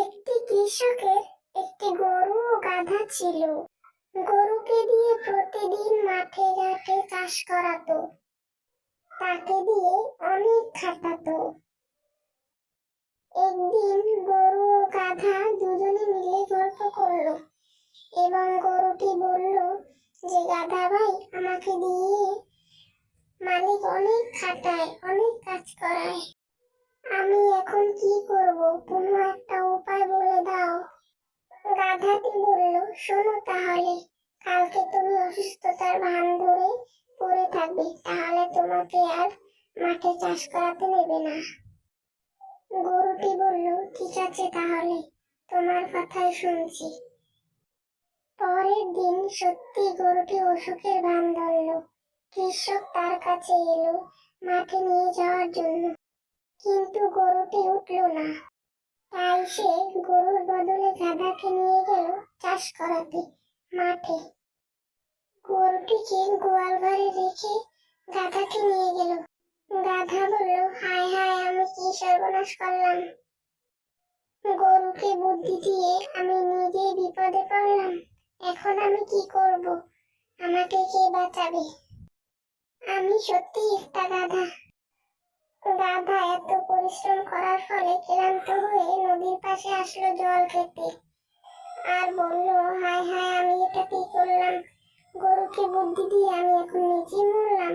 একটি কৃষকের একটি গরু ও গাধা ছিল। গরুকে দিয়ে প্রতিদিন মাঠে ঘাটে চাষ করাতো। তাকে দিয়ে অনেক খাটাতো। একদিন গরু ও গাধা দুজনে মিলে গল্প করল এবং গরুটি বলল, যে গাধা ভাই, আমাকে দিয়ে মালিক অনেক খাটায়, অনেক কাজ করায়। আমি এখন কি করব? কোনো শোনো তাহলে, কালকে তুমি অসুস্থতার ভান ধরে পড়ে থাকবে, তাহলে তোমাকে আর মাঠে চাষ করাতে নেবে না। গরুটি বলল, ঠিক আছে তাহলে, তোমার কথাই শুনছি। পরের দিন সত্যি গরুটি অসুখের ভান ধরল। কৃষক তার কাছে এলো মাঠে নিয়ে যাওয়ার জন্য, কিন্তু গরুটি উঠল না। তাই সে গরুর বদলে গাধাকে নিয়ে চাষ করাতে মাঠে। গরুটিকে গোয়াল ঘরে রেখে গাধাকে নিয়ে গেল। গাধা বলল, হায় হায়, আমি কি সর্বনাশ করলাম? গরুকে বুদ্ধি দিয়ে আমি নিজেই বিপদে পড়লাম। এখন আমি কি করব? আমাকে কে বাঁচাবে? আমি সত্যি একটা গাধা। গাধা এত পরিশ্রম করার ফলে ক্লান্ত হয়ে নদীর পাশে আসলো জল খেতে। আর বলল, হায় হায়, আমি এটা কি করলাম? গরুকে বুদ্ধি দিয়ে আমি এখন নিজেই মরলাম।